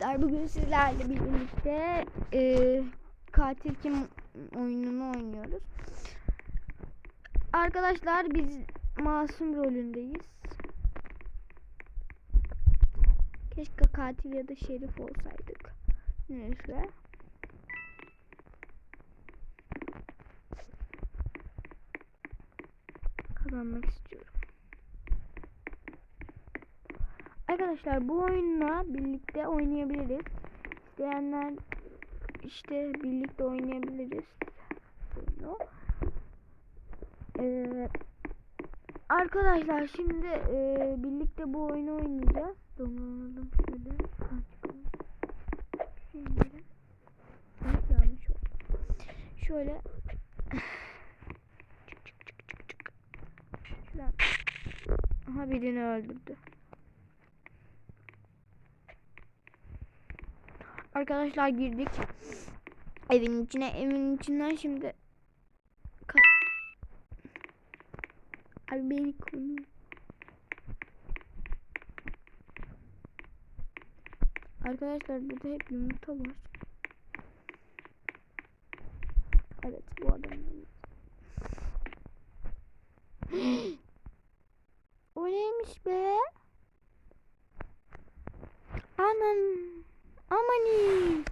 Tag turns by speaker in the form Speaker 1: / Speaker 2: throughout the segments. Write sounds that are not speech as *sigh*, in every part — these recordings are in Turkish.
Speaker 1: arkadaşlar bugün sizlerle birlikte e, katil kim oyununu oynuyoruz. Arkadaşlar biz masum rolündeyiz. Keşke katil ya da şerif olsaydık. Neyse. Kazanmak istiyorum. Arkadaşlar bu oyunla birlikte oynayabiliriz. İsteyenler işte birlikte oynayabiliriz. Oyunu. Ee, arkadaşlar şimdi e, birlikte bu oyunu oynayacağız. Donanalım şöyle. Şimdi. Şöyle. Aha birini öldürdü. Arkadaşlar girdik. Evin içine. Evin içinden şimdi Abi beni konu. Arkadaşlar burada hep yumurta var. Evet bu adam. o neymiş be? Anam. Amanin.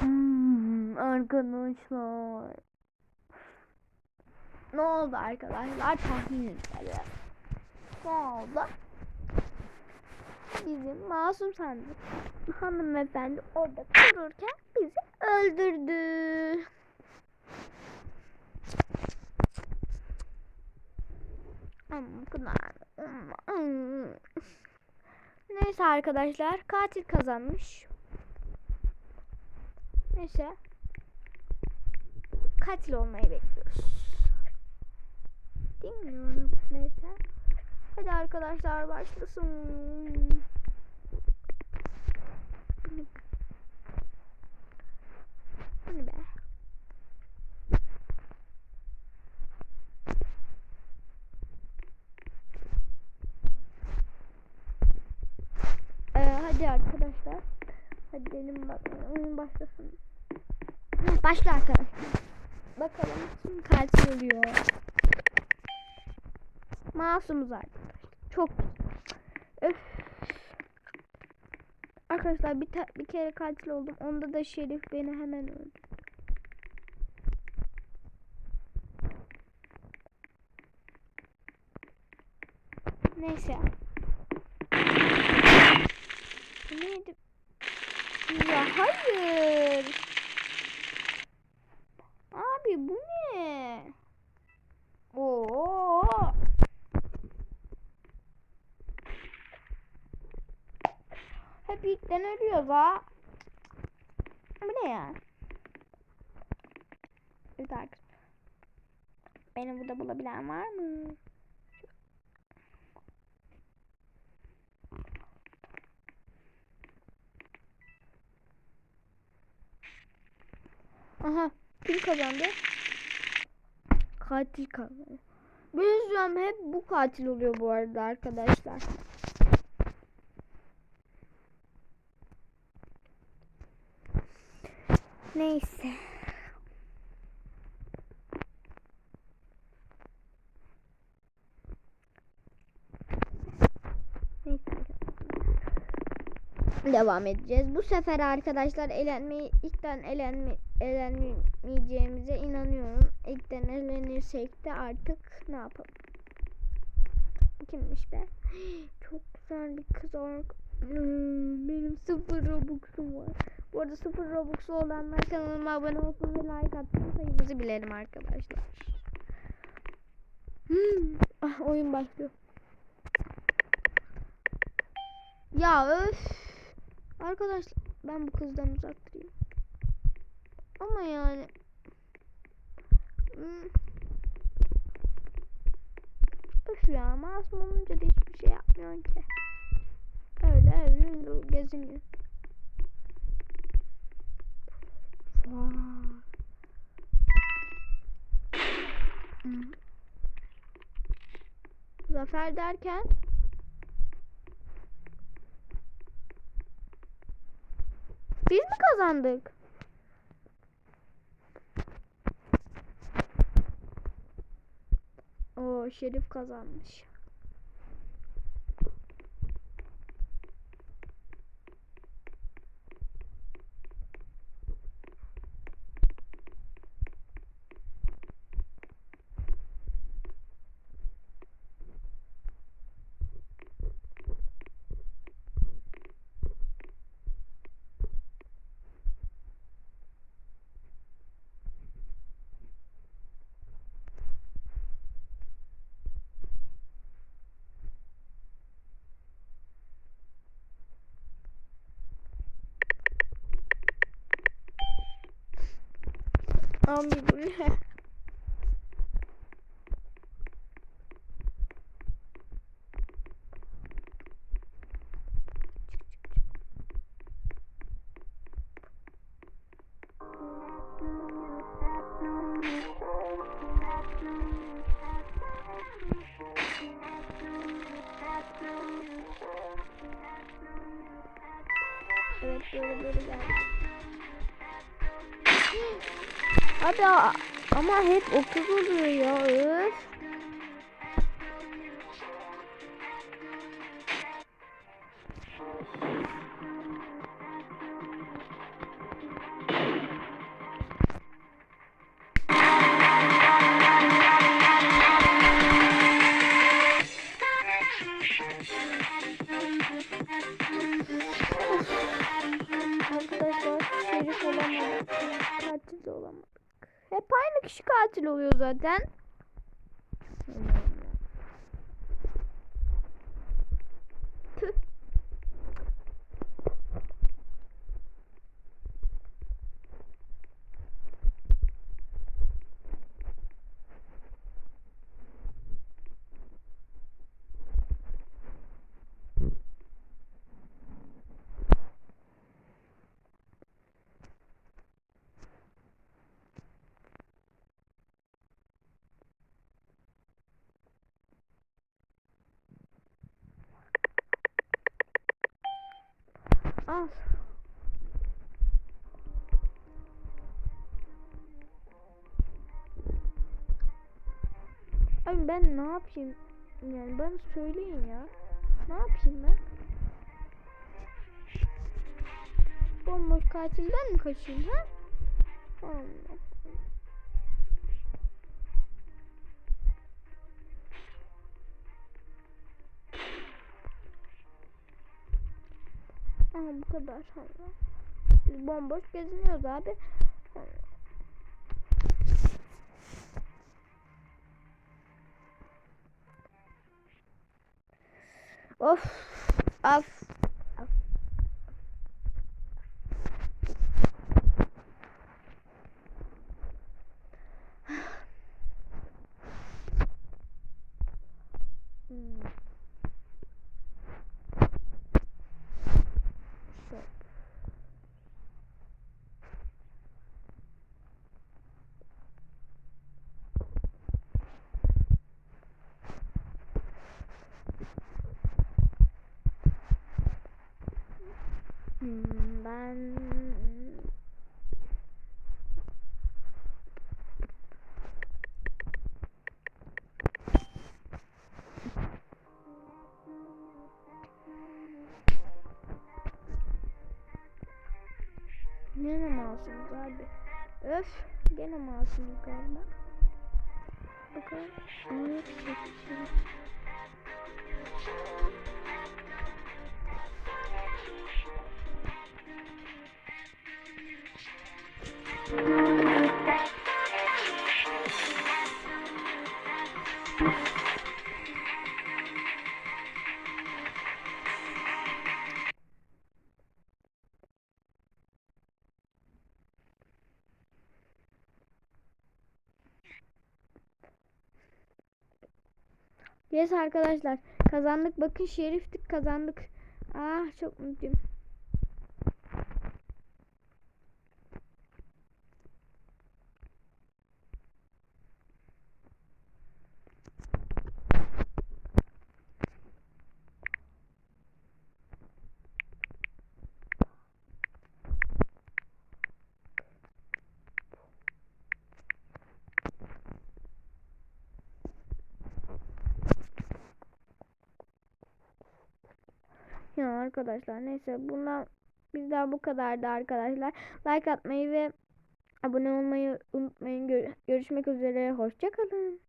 Speaker 1: Hmm, arkadaşlar. Ne oldu arkadaşlar? Tahmin edelim. Ne oldu? Bizim masum sandık. Hanımefendi orada dururken bizi öldürdü. Neyse arkadaşlar katil kazanmış. Neyse. Katil olmayı bekliyoruz. Bilmiyorum. Neyse. Hadi arkadaşlar başlasın. Bu ne be? Ee, hadi arkadaşlar. Hadi benim bak oyun başlasın. Başla arkadaşlar. Bakalım kim katil oluyor. Masumuz arkadaşlar. Çok Öf. Arkadaşlar bir, bir kere katil oldum. Onda da Şerif beni hemen öldürdü. Neyse. Neydi? Ya hayır. Abi bu ne? Oo. İlkten ölüyoruz ha. Bu ne ya? Evet arkadaşlar. Beni burada bulabilen var mı? Aha kim kazandı? Katil kazandı. Bizim hep bu katil oluyor bu arada arkadaşlar. Neyse. Devam edeceğiz. Bu sefer arkadaşlar elenmeyi ilkten elenme, elenmeyeceğimize inanıyorum. İlkten elenirsek de artık ne yapalım? Kimmiş be? *gasps* Çok güzel bir kız ark. Hmm, Benim sıfır robux'um var. Bu arada sıfır robux'u olanlar kanalıma abone olsun ve like atın sayımızı bilelim arkadaşlar. Hmm. Ah, oyun başlıyor. Ya öf. Arkadaşlar ben bu kızdan uzak durayım. Ama yani hmm. Öf ya masum olunca da hiçbir şey yapmıyorsun ki. Geziniyor. Hmm. Zafer derken Biz mi kazandık? Oo Şerif kazanmış. Abi bu ne? Evet böyle. Abi ama hep 30 oluyor ya öf. Aynı kişi katil oluyor zaten. Al. Abi ben ne yapayım? Yani bana söyleyin ya. Ne yapayım ben? Bomboş katilden mi kaçayım ha? Allah. Aha bu kadar Allah. Biz bomboş geziniyoruz abi. Of. Af. Masumuz abi. Öf, gene masumuz galiba. Bakalım. Yok Yes arkadaşlar kazandık bakın şeriftik kazandık. Ah çok mutluyum. Ya arkadaşlar neyse bundan bizden bu kadardı arkadaşlar. Like atmayı ve abone olmayı unutmayın. Gör- görüşmek üzere. Hoşçakalın.